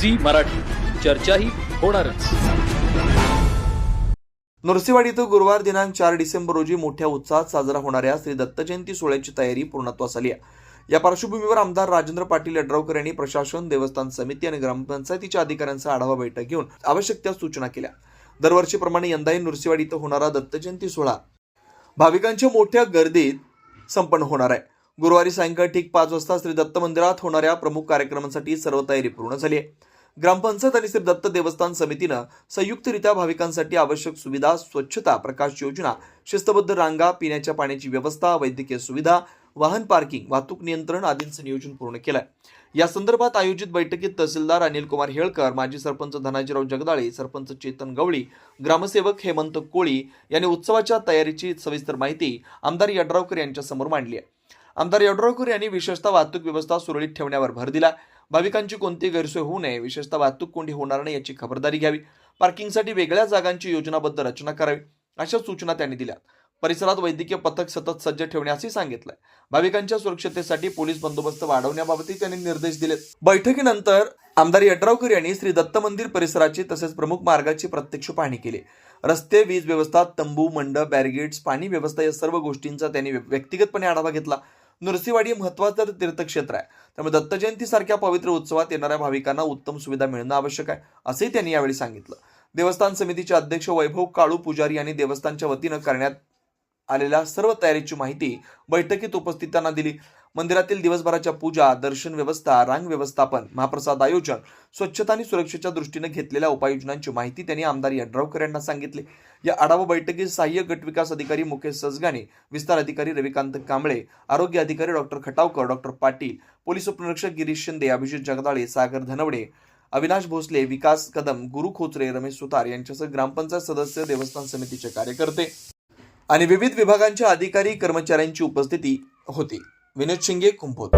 Zee Marathi. चर्चाही होणारच. नरसिंहवाडी इथं गुरुवार दिनांक चार डिसेंबर रोजी मोठ्या उत्साहात साजरा होणाऱ्या श्री दत्त जयंती सोहळ्याची तयारी पूर्णत्वास आली आहे. या पार्श्वभूमीवर आमदार राजेंद्र पाटील यड्रावकर यांनी प्रशासन देवस्थान समिती आणि ग्रामपंचायतीच्या अधिकाऱ्यांचा आढावा बैठक घेऊन आवश्यक त्या सूचना केल्या. दरवर्षीप्रमाणे यंदाही नृसिंहवाडी इथं होणारा दत्त जयंती सोहळा भाविकांच्या मोठ्या गर्दीत संपन्न होणार आहे. गुरुवारी सायंकाळी ठीक पाच वाजता श्री दत्त मंदिरात होणाऱ्या प्रमुख कार्यक्रमांसाठी सर्व तयारी पूर्ण झाली आहे. ग्रामपंचायत आणि श्री दत्त देवस्थान समितीनं संयुक्तरित्या भाविकांसाठी आवश्यक सुविधा स्वच्छता प्रकाश योजना शिस्तबद्ध रांगा पिण्याच्या पाण्याची व्यवस्था वैद्यकीय सुविधा वाहन पार्किंग वाहतूक नियंत्रण आदींचं नियोजन पूर्ण केलंय. या संदर्भात आयोजित बैठकीत तहसीलदार अनिल कुमार हेळकर माजी सरपंच धनाजीराव जगदाळे सरपंच चेतन गवळी ग्रामसेवक हेमंत कोळी यांनी उत्सवाच्या तयारीची सविस्तर माहिती आमदार यड्रावकर यांच्या समोर मांडली आहे. आमदार यड्रावकर यांनी विशेषतः वाहतूक व्यवस्था सुरळीत ठेवण्यावर भर दिला भाविकांची कोणतीही गैरसोय होऊ नये विशेषतः वाहतूक कोंडी होणार नाही याची खबरदारी घ्यावी. पार्किंगसाठी वेगळ्या जागांची योजनाबद्ध रचना करावी अशा सूचना त्यांनी दिल्या परिसरात वैद्यकीय पथक सतत सज्ज ठेवण्यासही सांगितलंय. भाविकांच्या सुरक्षतेसाठी पोलीस बंदोबस्त वाढवण्याबाबतही त्यांनी निर्देश दिलेत. बैठकीनंतर आमदार यड्रावकर यांनी श्री दत्त मंदिर परिसराची तसेच प्रमुख मार्गाची प्रत्यक्ष पाहणी केली. रस्ते वीज व्यवस्था तंबू मंडप बॅरिगेट्स पाणी व्यवस्था या सर्व गोष्टींचा त्यांनी व्यक्तिगतपणे आढावा घेतला. नरसिवाडी हे महत्वाचं तीर्थक्षेत्र आहे. त्यामुळे दत्त जयंतीसारख्या पवित्र उत्सवात येणाऱ्या भाविकांना उत्तम सुविधा मिळणं आवश्यक आहे असंही त्यांनी यावेळी सांगितलं. देवस्थान समितीचे अध्यक्ष वैभव काळू पुजारी यांनी देवस्थानच्या वतीनं करण्यात आलेल्या सर्व तयारीची माहिती बैठकीत उपस्थितांना दिली. मंदिरातील दिवसभराच्या पूजा दर्शन व्यवस्था रांग व्यवस्थापन महाप्रसाद आयोजन स्वच्छता आणि सुरक्षेच्या दृष्टीने घेतलेल्या उपाययोजनांची माहिती त्यांनी आमदार यड्रावकर यांना सांगितली. या आढावा बैठकीत सहाय्यक गटविकास अधिकारी मुकेश सजगाने विस्तार अधिकारी रविकांत कांबळे आरोग्य अधिकारी doctor Khatavkar doctor Patil police उपनिरीक्षक गिरीश शिंदे अभिजित जगदाळे सागर धनवडे अविनाश भोसले विकास कदम गुरु खोचरे रमेश सुतार यांच्यासह ग्रामपंचायत सदस्य देवस्थान समितीचे कार्यकर्ते आणि विविध विभागांच्या अधिकारी कर्मचाऱ्यांची उपस्थिती होती. வினோத் சிங்கே கும்பூர்